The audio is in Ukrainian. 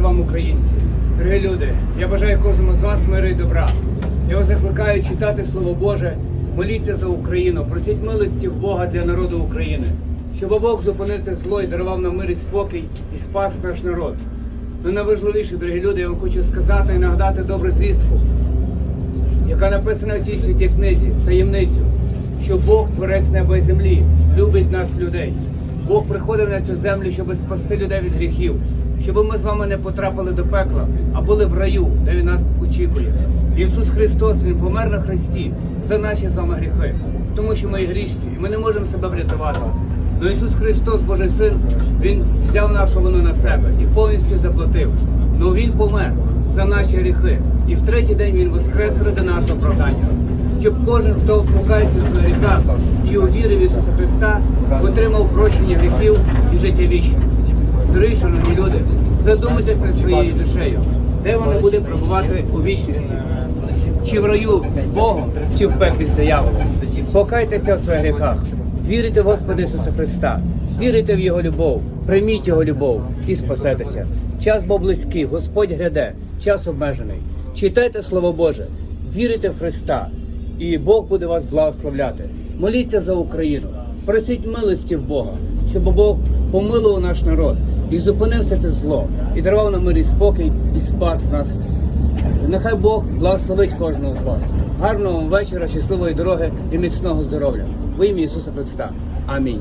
Вам, українці! Дорогі люди, я бажаю кожному з вас миру і добра. Я вас закликаю читати Слово Боже, моліться за Україну, просіть милості в Бога для народу України, щоб Бог зупинив це зло і дарував нам мир і спокій і спас наш народ. Ну найважливіше, дорогі люди, я вам хочу сказати і нагадати добру звістку, яка написана в тій святій книзі, таємницю, що Бог, творець неба і землі, любить нас, людей. Бог приходив на цю землю, щоб спасти людей від гріхів, щоб ми з вами не потрапили до пекла, а були в раю, де він нас очікує. Ісус Христос, Він помер на Христі за наші з вами гріхи, тому що ми грішні, і ми не можемо себе врятувати. Но Ісус Христос, Божий Син, Він взяв нашу вину на себе і повністю заплатив. Ну Він помер за наші гріхи. І в третій день Він воскрес ради нашого оправдання. Щоб кожен, хто покається в своїх гріхах і увірив Ісуса Христа, отримав прощення гріхів і життя вічне. Задумайтесь над своєю душею, де вона буде перебувати у вічності. Чи в раю з Богом, чи в пеклі з дияволом. Покайтеся в своїх гріхах, вірите в Господа Ісуса Христа, вірите в Його любов, прийміть Його любов і спасетеся. Час бо близький, Господь гряде, час обмежений. Читайте Слово Боже, вірите в Христа, і Бог буде вас благословляти. Моліться за Україну, просіть милості в Бога, щоб Бог помилував наш народ і зупинив все це зло, і дарував нам мир і спокій, і спас нас Нехай Бог благословить кожного з вас. Гарного вечора, щасливої дороги і міцного здоров'я. В ім'я Ісуса Христа. Амінь.